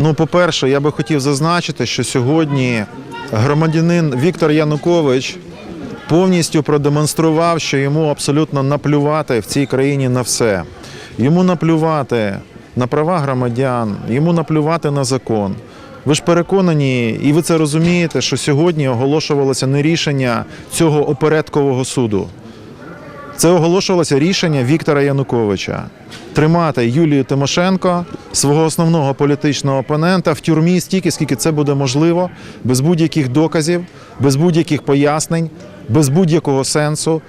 Ну, по-перше, я би хотів зазначити, що сьогодні громадянин Віктор Янукович повністю продемонстрував, що йому абсолютно наплювати в цій країні на все. Йому наплювати на права громадян, йому наплювати на закон. Ви ж переконані, і ви це розумієте, що сьогодні оголошувалося не рішення цього опередкового суду. Це оголошувалося рішення Віктора Януковича тримати Юлію Тимошенко, свого основного політичного опонента, в тюрмі стільки, скільки це буде можливо, без будь-яких доказів, без будь-яких пояснень, без будь-якого сенсу,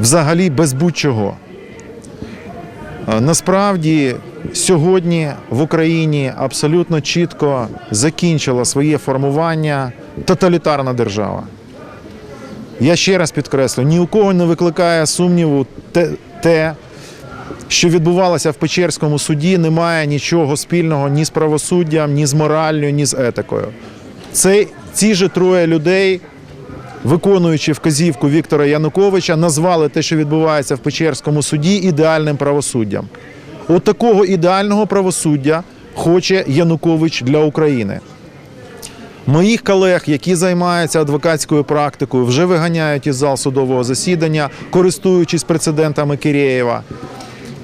взагалі без будь-чого. Е, Насправді сьогодні в Україні абсолютно чітко закінчила своє формування тоталітарна держава. Я ще раз підкреслю, ні у кого не викликає сумніву те, що відбувалося в Печерському суді, не має нічого спільного ні з правосуддям, ні з мораллю, ні з етикою. Це ці ж троє людей, виконуючи вказівку Віктора Януковича, назвали те, що відбувається в Печерському суді, ідеальним правосуддям. От такого ідеального правосуддя хоче Янукович для України. Моїх колег, які займаються адвокатською практикою, вже виганяють із зал судового засідання, користуючись прецедентами Кирєєва.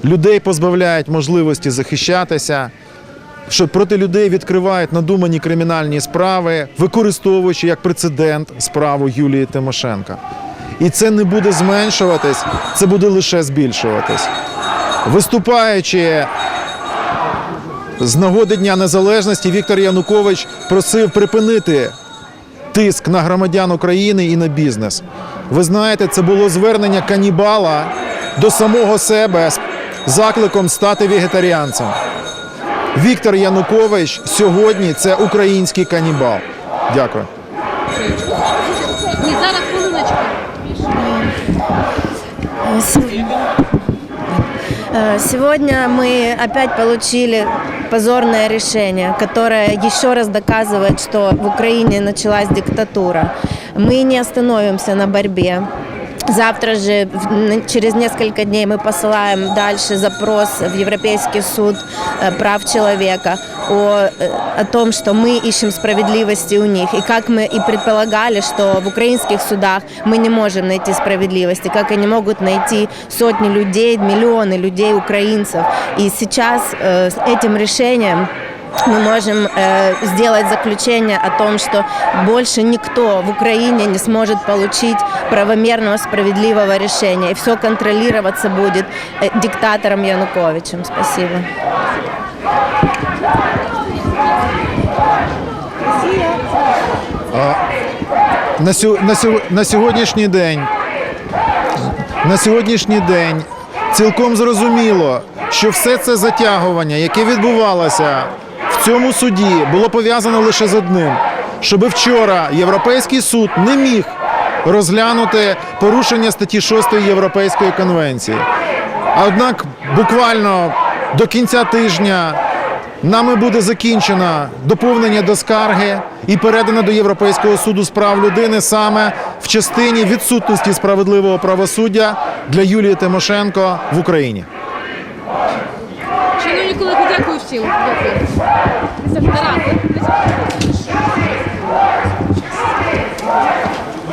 Людей позбавляють можливості захищатися, що проти людей відкривають надумані кримінальні справи, використовуючи як прецедент справу Юлії Тимошенка. І це не буде зменшуватись, це буде лише збільшуватись. Виступаючи з нагоди Дня Незалежності Віктор Янукович просив припинити тиск на громадян України і на бізнес. Ви знаєте, це було звернення канібала до самого себе з закликом стати вегетаріанцем. Віктор Янукович сьогодні це український канібал. Дякую. Ні, зараз хвилиночку. Э, Сегодня мы опять получили позорное решение, которое еще раз доказывает, что в Украине началась диктатура. Мы не остановимся на борьбе. Завтра же, в- н- через несколько дней, мы посылаем дальше запрос в Европейский суд э, прав человека о, о том, что мы ищем справедливости у них. И как мы и предполагали, что в украинских судах мы не можем найти справедливости, как они могут найти сотни людей, миллионы людей, украинцев. И сейчас э, с этим решением мы можем э, сделать заключение о том, что больше никто в Украине не сможет получить правомерного, справедливого решения. И все контролироваться будет э, диктатором Януковичем. Спасибо. На, на, на сьогоднішній день на сьогоднішній день цілком зрозуміло, що все це затягування, яке відбувалося в цьому суді, було пов'язано лише з одним, щоб вчора Європейський суд не міг розглянути порушення статті 6 Європейської конвенції. Однак буквально до кінця тижня нами буде закінчено доповнення до скарги і передано до Європейського суду з прав людини саме в частині відсутності справедливого правосуддя для Юлії Тимошенко в Україні. Шановні колеги, дякую всім. Дякую.